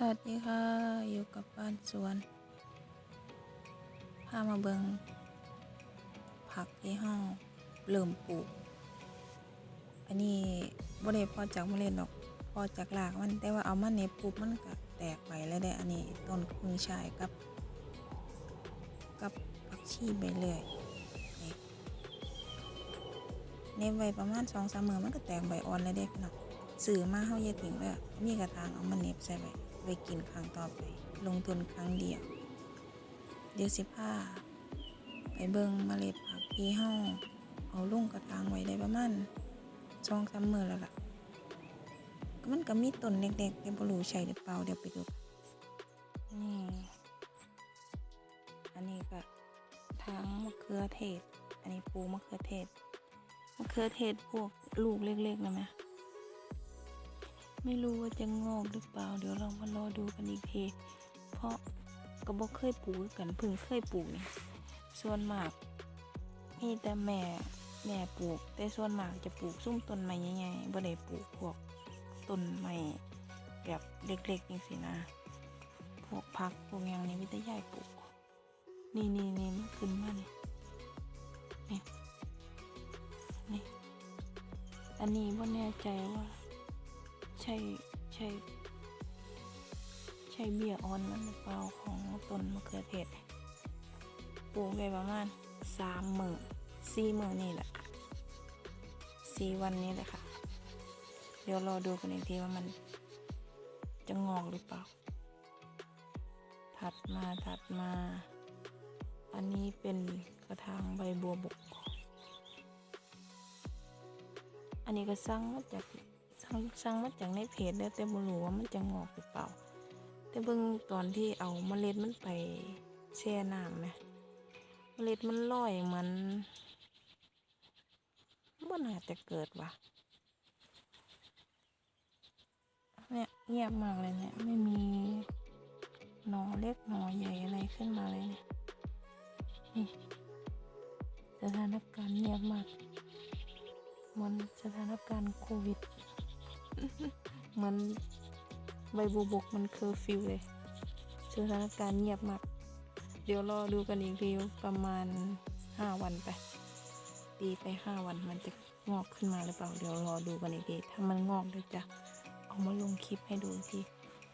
สวัสดีค่ะ อยู่กับบ้านสวน พามาเบิงผักที่ห้องเริ่มปลูก อันนี้บ่ได้พอจากเมล็ดดอก พอจากรากมันแต่ว่าเอามาเน็บปุ๊บมันก็แตกไปแล้วได้ อันนี้ต้นมือชายกับ กับผักชีใบเลื่อยนี่เน็บประมาณสองสามมือมันก็แตกใบอ่อนแล้วเด้พี่น้องซื้อมาเฮาอย่าทิ้งไว้อะมีกระถางเอามาเน็บใส่ไว้ ไว้กินครั้งต่อไป ลงทุนครั้งเดียว เดี๋ยวสิพาไปเบิ่งเมล็ดผักที่เฮาเอาลงกระถางไว้ได้ประมาณสองสามมือแล้วล่ะ มันก็มีต้นเล็กๆแต่บ่รู้ใช่หรือเปล่าเดี๋ยวไปดูนี่อันนี้ก็ทางมะเขือเทศ อันนี้ปูมะเขือเทศมะเขือเทศพวกลูกเล็กๆนะแม่ ไม่รู้ว่าจะงอกหรือเปล่า เดี๋ยวเรามารอดูกันอีกทีเพราะก็บอกเคยปลูกกันพิ่งเคยปลูกนี่ส่วนมากมีแต่แม่แม่ปลูก แต่ส่วนมากจะปลูกซุ้มต้นไม้ใหญ่ๆบ่ได้ปลูกพวกต้นไม้แบบเล็กๆจังสินะ พวกผักพวกอย่างนี้วิทยายปลูก นี่นี่นี่มันขึ้นมานี่นี่นี่อันนี้ว่าแน่ใจว่า ช่ใช่ใช่เบี้ยอ่อนมันเปล่าของต้นมะเขือเทศปลูกไปประมาณสามหมื่นสี่หมื่นนี่แหละสี่วันนี้แหละค่ะ เดี๋ยวรอดูกันอีกทีว่ามันจะงอกหรือเปล่า ถัดมาถัดมา อันนี้เป็นกระถางใบบัวบก อันนี้ก็สร้างมาจาก สร้งสร้างมาจากในเพจแล้วแต่บ่รู้ว่ามันจะงอกหรือเปล่า แต่เบิ่งตอนที่เอาเมล็ดมันไปแช่น้ำไหมเมล็ดมันลอยมือนบ่น่าจจะเกิดว่ะเนี่ยเงียบมากเลยเนี่ยไม่มีหนอเล็กหนอใหญ่อะไรขึ้นมาเลยเนี่ยนี่สถานการณ์เงียบมากมือนสถานการณ์โควิด มือนใบบัวบกมันเคอร์ฟิวเลยสถานการณ์เงียบมาก เดี๋ยวรอดูกันอีกทีประมาณห้าวันไปตีไปห้าวันมันจะงอกขึ้นมาหรือเปล่า เดี๋ยวรอดูกันอีกทีถ้ามันงอกเดี๋ยวจะเอามาลงคลิปให้ดูที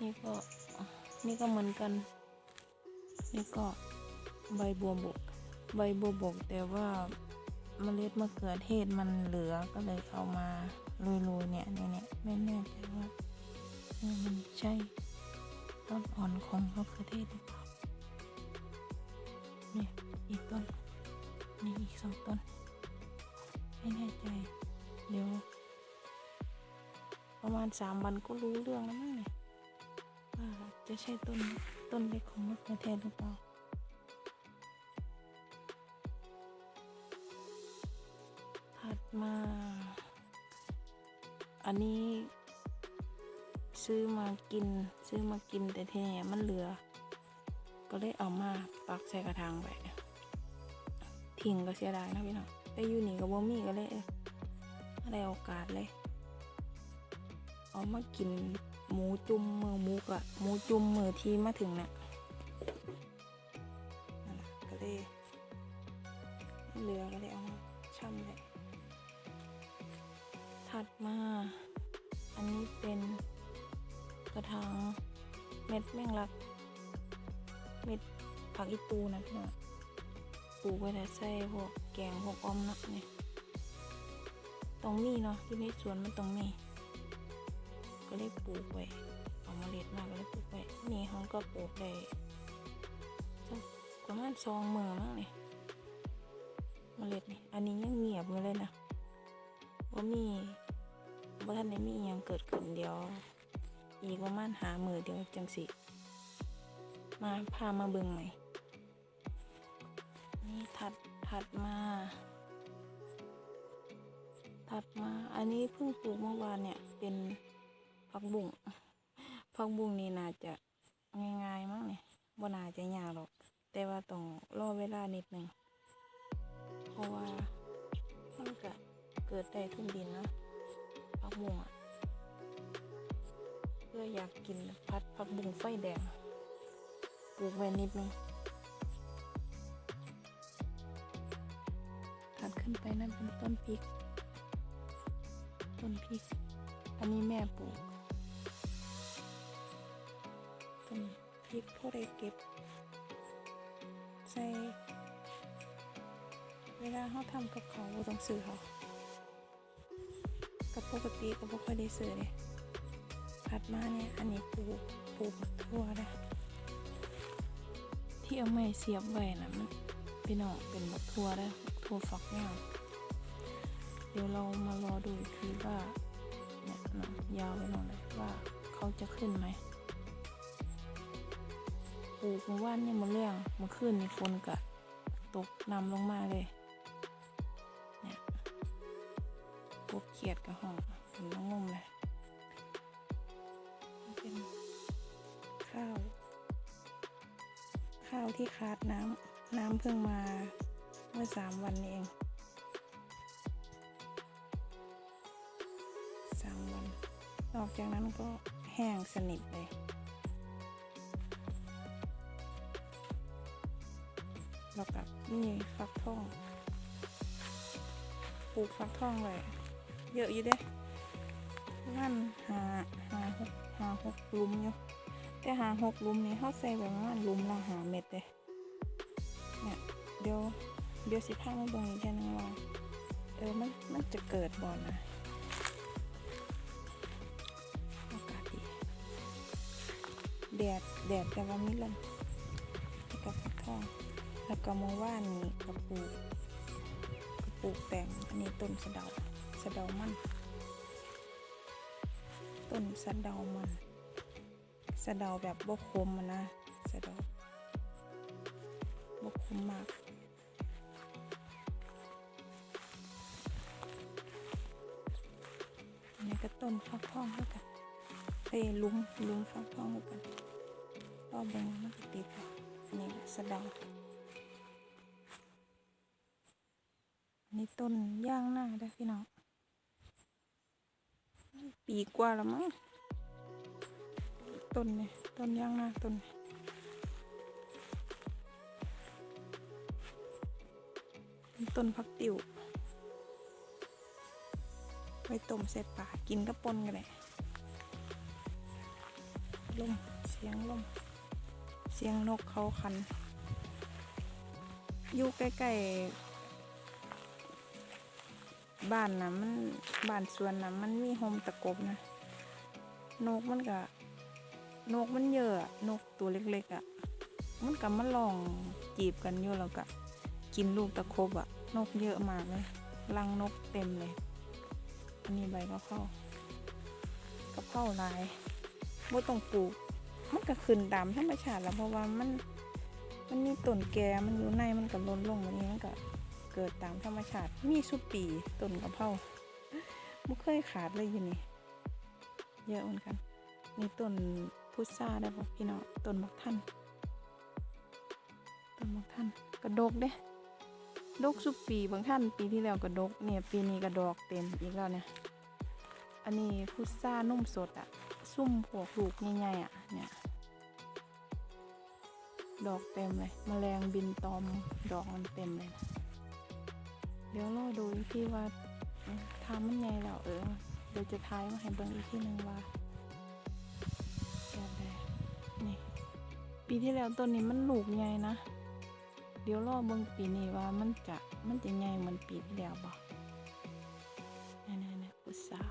นี่ก็นี่ก็เหมือนกัน นี่ก็ใบบัวบก ใบบัวบกแต่ว่าเมล็ดมะเขือเทศมันเหลือก็เลยเอามา โรยๆเนี่ยเนี่ยเนี่ยไม่แน่ใจว่ามันใช่ต้นอ่อนของมะเขือเทศหรือเปล่าเนี่ยอีกต้นนี่อีกสองต้น ไม่แน่ใจ เดี๋ยว ประมาณสามวันก็รู้เรื่องแล้วมั้งเนี่ยว่าจะใช่ต้นต้นเล็กของมะเขือเทศหรือเปล่า นนี้ซื้อมากินซื้อมากินแต่ทีนี้มันเหลือ ก็เลยเอามาปักใส่กระถางไว้ทิ้งก็เสียดายนะพี่น้องแต่อยู่นี่ก็บ่มีก็เลยออไม่ได้โอกาสเลย เอามากินหมูจุ่มมือหมูกะหมูจุ่มมือที่มาถึงน่ะนั่นแหละก็เลยเหลือก็เลยเอามาช่ำเลย ถัดมา อันนี้เป็นกระถางเม็ดแมงลัก เม็ดผักอีตูนะพี่น้องปลูกไว้แต่ใส่พวกแกงพวกอมเนาะเนี่ยตรงนี้เนาะที่ในสวนมันตรงนี้ ก็เลยปลูกไว้เอามาเล็ดมากก็เลยปลูกไว้นี่เขาก็ปลูกได้สักประมาณสองมือมั้งเนี่ยเมล็ดนี่ อันนี้ยังเงียบอยู่เลยนะว่ามี ว่าท่านได้มีอหยังเกิดขึ้นเดียว อีกประมาณหามือเดียวจังสิ มาพามาเบิ่งใหม่ นี่ถัดถัดมา ถัดมาอันนี้เพิ่งปลูกเมื่อวานเนี่ย เป็นผักบุ้งผักบุ้งนี่น่าจะง่ายๆมั้งเนี่ยบ่น่าจะยากหรอก แต่ว่าต้องรอเวลานิดหนึ่งเพราะว่ามันก็เกิดได้ทุนดินเนาะ ผักบุ้งอะเพื่อเลยอยากกินพัดผักบุ้งไฟแดงปลูกไว้นิดนึงถัดขึ้นไปนั่นเป็นต้นพริก ต้นพริก อันนี้แม่ปลูก ต้นพริกพวกได้เก็บใส่เวลาเขาทำกับเขาวต้องซื้อเขา กับปกติก็บ่ค่อยได้ซื้อเลยผัดมาเนี่ยอันนี้ปลูกปลูกทั่วเลยที่เอาไม้เสียบไว้นะมันพี่น้องเป็นบักทั่วได้ทั่วฝักยาวเดี๋ยวเรามารอดูอีกทีว่าเนี่ยนะยาวไปหน่อยว่าเขาจะขึ้นไหมปลูกเมื่อวานเนี่ยมันเรื่องมื่อคืนนี่ฝนกะตกนำลงมาเลย กบเขียดกับห้องเป็นน้องงมเลยเป็นข้าว ข้าวที่ขาดน้ำน้ำเพิ่งมาเมื่อสามวันเองสามวัน นอกจากนั้นก็แห้งสนิทเลยแล้วกับนี่ฟักทองปลูกฟักทองเลย เยอะอยู่เด้นั่นหาหาหกหาหกลุมอยู่แต่หาหกลุมนี้เขาใส่แบบว่าลุมละหาเม็ดเลยเนี่ยเดี๋ยวเดี๋ยวสิพามาบ่งอีกแค่นึงว่าเออมันมันจะเกิดบ่อนะอากาศดีแดดแดดแต่ว่ามีลมแล้วก็ฟักทองแล้วก็มื่อวานนี้ก็ปลูกปลูกแตงอันนี้ต้นสะเดา สะเดามัน ต้นสะเดามันสะเดาแบบบกคมอะนะสะเดาบกคมมากอันนี้ก็ต้นฟักทองแล้วกันเอ้ลุมลุมฟักทองแล้วกันก็เบงมันก็ติดว่ะอันนี้สะเดานี่ต้นย่างหน้าได้พี่น้อง ปีกว่าแล้วมั้งต้นเนี่ยต้นย่างหน้าต้นต้นพักติวไว้ต้มเสร็จป่ากินกับปนกันเลยลมเสียงลมเสียงนกเขาคัน อยู่ใกล้ๆ บ้านนะมันบ้านสวนนะมันมีโฮมตะกบนะ นกมันก็นกมันเยอะนกตัวเล็กๆอะ่ะ มันก็มาลองจีบกันอยู่แล้วก็กินลูกตะคบอะ่ะ นกเยอะมากเลยรังนกเต็มเลยอันนี้ใบกะเพรากะเพราลายบ่ต้องปลูก มันก็ขึ้นตามธรรมชาติแล้วเพราะว่ามันมันมีต้นแก่มันอยู่ในมันก็ล้นลงแบบนี้มันก็ เกิดตามธรรมชาติ มีสุปีต้นกระเพราไม่เคยขาดเลยอยู่นี่ เยอะเหมือนกันมีต้นพุทราได้บอกพี่น้องต้นบักท่านต้นบักท่านกระดกเด้ดกสุปีบางท่านปีที่แล้วก็ดกเนี่ยปีนี้ก็ดอกเต็มอีกแล้วเนี่ยอันนี้พุทรานุ่มสดอะซุ่มพวกลูกใหญ่ๆอะเนี่ยดอกเต็มเลยแมลงบินตอมดอกมันเต็มเลยนะ เดี๋ยวรอดูอีกที่ว่าทำมันไงแล้วเออเดี๋ยวจะทายมาให้เบิ่งอีกที่หนึ่งว่าแบบใดนี่ปีที่แล้วต้นนี้มันลูกใหญ่นะ เดี๋ยวรอเบิ่งปีนี้ว่ามันจะมันจะใหญ่เหมือนปีที่แล้วบ่นี่นี่นี่พุทรา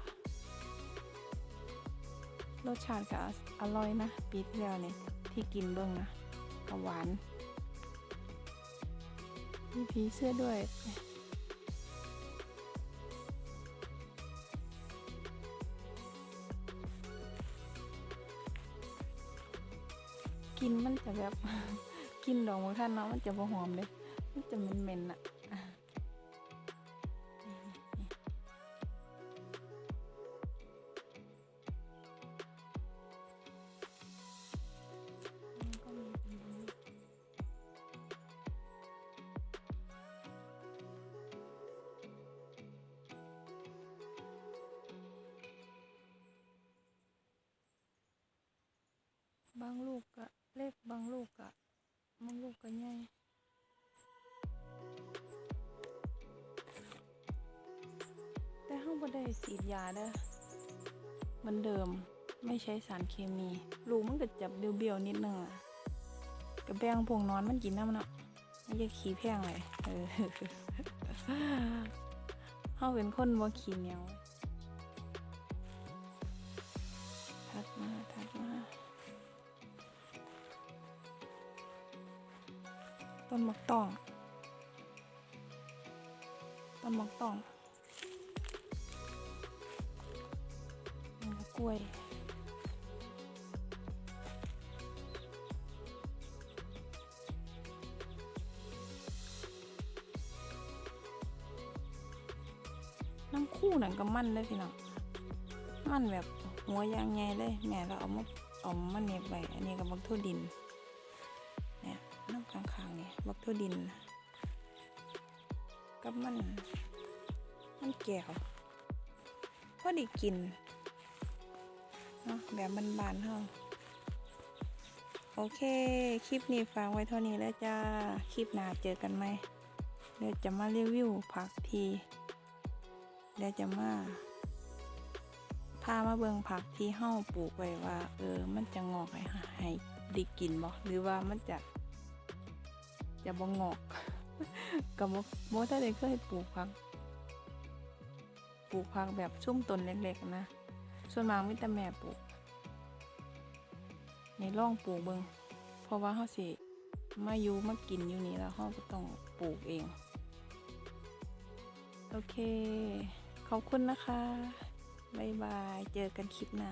รสชาติก็อร่อยนะ ปีที่แล้วเนี่ยที่กินเบิ่งนะก็หวานมีผีเสื้อด้วย กินมันจะแบบกินดอกมะขันเนาะมันจะบ่หอมเลยมันจะเหม็นๆอะบางลูก เล็กบางลูกก็บางลูกก็ใหญ่แต่เฮาบ่ได้ฉีดยาเด้อเหมือนเดิมไม่ใช้สารเคมีลูกมันก็จับเบี้ยวๆนิดนึงอะก็แบงพวกนอนมันกินน้ำเนาะไม่ใช่ขี้แพงเลยเออเฮาเป็นคนบ่ขี้เหนียว ต้นมักตอง ต้นมักตองกล้วยน้ำคู่นั่นก็มันเลยพี่น้อง มันแบบหัวยางใหญ่เลย แม่เราเอามาเอามาเน็บไว้ อันนี้กับบักทั่วดิน น้างๆนี่บักทั่วดิน กับมัน มันแก้วพอได้กินเนาะแบบบานๆเฮาโอเค คลิปนี้ฝากไว้เท่านี้แล้วจ้า คลิปหน้าเจอกันไหม เดี๋ยวจะมารีวิวผักทีเดี๋ยวจะมาพามาเบิงผักที่เฮาปลูกไว้ว่า เออ มันจะงอกให้ให้ได้กินบ่หรือว่ามันจะ จะบ่งอกกับบ่บ่ถ้าได้เคยปลูกผัก ปลูกผักแบบชุ่มต้นเล็กๆนะ ส่วนมากมีแต่แม่ปลูก ในร่องปลูกเบิงเพราะว่าเฮาสิมาอยู่มากินอยู่นี่แล้วเฮาก็ต้องปลูกเอง โอเค ขอบคุณนะคะ บ๊ายบาย เจอกันคลิปหน้า